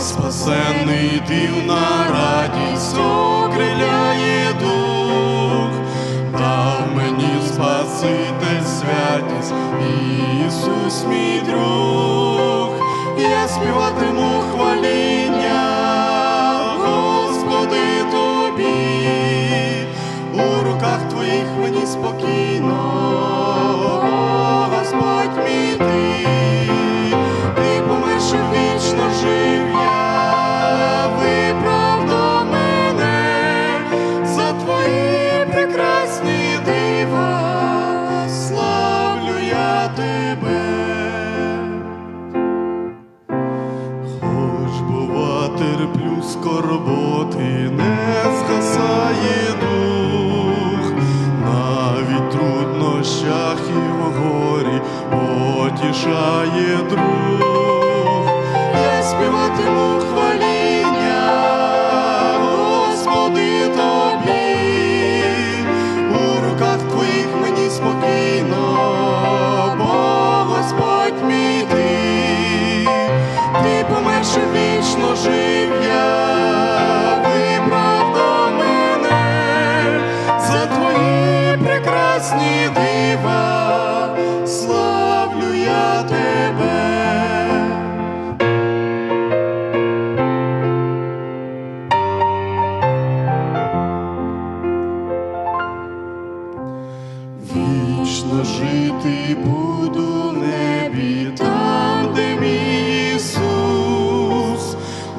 спасенний дивна радість окриляє дух, дав мені Спаситель святість, Ісус мій друг, я співатиму тебе. Хоч бува терплю скорботи, не згасає дух, навіть труднощах і в горі потішає друг. Вічно жив я, виправдав мене за твої прекрасні дива, славлю я тебе. Вічно жити буду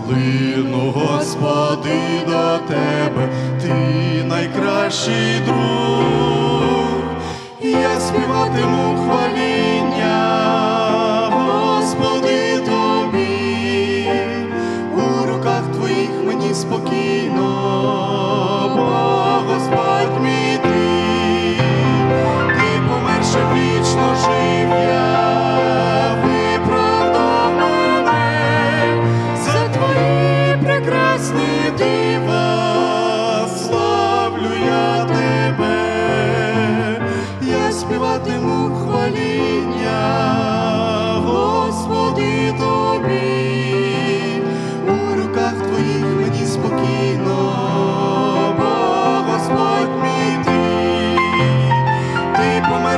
Лину, Господи, до Тебе, Ти найкращий друг. Я співатиму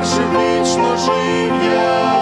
першим вічно жив я.